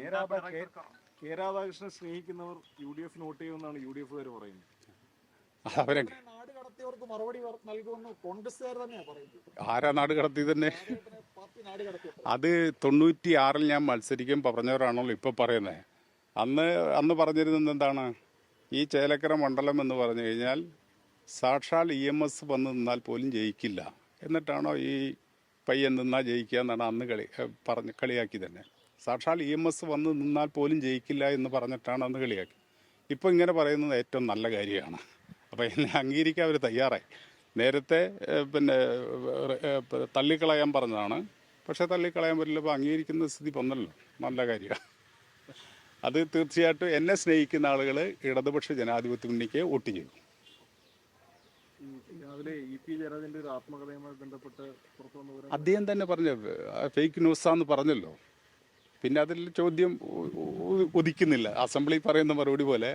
K Radha- K- രാധാകൃഷ്ണനെ സ്നേഹിക്കുന്നവർ U D F vote ചെയ്യുമെന്നാണ് യു ഡി എഫുകാർ പറയുന്നത്. അവരെ നാട് കടത്തിയവർക്ക് മറുപടി വർ- നൽകുമെന്ന് കോൺഗ്രസ്സുകാർ തന്നെയാണ് പറയുന്നത്. ആരാ നാട് കടത്തി തന്നെ? അത് തൊണ്ണൂറ്റി ആറിൽ ഞാൻ മത്സരിക്കും പറഞ്ഞവരാണല്ലോ ഇപ്പൊ പറയുന്നത് അന്ന് അന്ന് പറഞ്ഞിരുന്നത് എന്താണ്? ഈ ചേലക്കര മണ്ഡലം എന്ന് പറഞ്ഞു കഴിഞ്ഞാൽ സാക്ഷാൽ ഇ എം എസ് വന്ന് നിന്നാൽ പോലും ജയിക്കില്ല. എന്നിട്ടാണോ ഈ പയ്യൻ നിന്നാൽ ജയിക്കുക എന്നാണ് അന്ന് കളി പറഞ്ഞ് കളിയാക്കി തന്നെ. സാക്ഷാൽ ഇ എം എസ് വന്ന് നിന്നാൽ പോലും ജയിക്കില്ല എന്ന് പറഞ്ഞിട്ടാണ് അന്ന് കളിയാക്കി. ഇപ്പോൾ ഇങ്ങനെ പറയുന്നത് ഏറ്റവും നല്ല കാര്യമാണ്. അപ്പോൾ എന്നെ അംഗീകരിക്കാൻ അവർ തയ്യാറായി. നേരത്തെ പിന്നെ തള്ളിക്കളയാൻ പറഞ്ഞതാണ്. പക്ഷേ തള്ളിക്കളയാൻ പറ്റില്ല. അപ്പോൾ അംഗീകരിക്കുന്ന സ്ഥിതി വന്നല്ലോ നല്ല കാര്യമാണ് അത് തീർച്ചയായിട്ടും എന്നെ സ്നേഹിക്കുന്ന ആളുകൾ ഇടതുപക്ഷ ജനാധിപത്യ മുന്നണിക്ക് വോട്ട് ചെയ്യും. ഈ രാവിലെ ഇ പി ജയരാജന്റെ ഒരു ആത്മകഥയുമായി ബന്ധപ്പെട്ട് പുറത്തു വന്ന വിവരം അദ്ദേഹം തന്നെ പറഞ്ഞു ഫേക്ക് ന്യൂസാന്ന് പറഞ്ഞല്ലോ. പിന്നെ അതിൽ ചോദ്യം ഉദിക്കുന്നില്ല. അസംബ്ലി പറയുന്ന മറുപടി പോലെ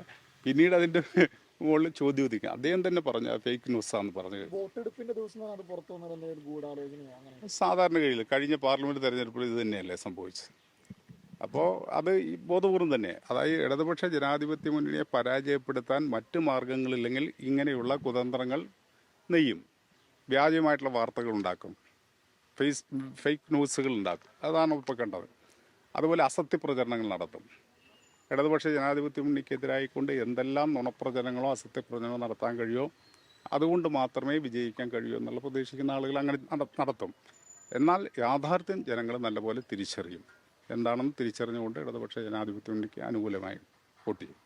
പിന്നീട് അതിന്റെ മുകളിൽ ചോദ്യം ഉദിക്കും. അദ്ദേഹം തന്നെ പറഞ്ഞു ഫേക്ക് ന്യൂസാന്ന് പറഞ്ഞു വോട്ടെടുപ്പിന്റെ ദിവസം പുറത്തു സാധാരണ കഴിയില്ല കഴിഞ്ഞ പാർലമെന്റ് തെരഞ്ഞെടുപ്പിൽ ഇത് തന്നെയല്ലേ സംഭവിച്ചത്? അപ്പോൾ അത് ഈ ബോധപൂർവം തന്നെ. അതായത് ഇടതുപക്ഷ ജനാധിപത്യ മുന്നണിയെ പരാജയപ്പെടുത്താൻ മറ്റ് മാർഗങ്ങളില്ലെങ്കിൽ ഇങ്ങനെയുള്ള കുതന്ത്രങ്ങൾ നെയ്യും. വ്യാജമായിട്ടുള്ള വാർത്തകൾ ഉണ്ടാക്കും. ഫേസ് ഫേക്ക് ന്യൂസുകൾ ഉണ്ടാക്കും. അതാണ് ഇപ്പോൾ കണ്ടത്. അതുപോലെ അസത്യ പ്രചരണങ്ങൾ നടത്തും. ഇടതുപക്ഷ ജനാധിപത്യ മുന്നണിക്കെതിരായിക്കൊണ്ട് എന്തെല്ലാം നുണപ്രചരണങ്ങളോ അസത്യ പ്രചരണങ്ങളോ നടത്താൻ കഴിയുമോ അതുകൊണ്ട് മാത്രമേ വിജയിക്കാൻ കഴിയൂ എന്നുള്ള പ്രതീക്ഷിക്കുന്ന ആളുകൾ അങ്ങനെ നടത്തും. എന്നാൽ യാഥാർത്ഥ്യം ജനങ്ങൾ നല്ലപോലെ തിരിച്ചറിയും. എന്താണെന്ന് തിരിച്ചറിഞ്ഞുകൊണ്ട് ഇടതുപക്ഷ ജനാധിപത്യ മുന്നണിക്ക് അനുകൂലമായി വോട്ട് ചെയ്യും.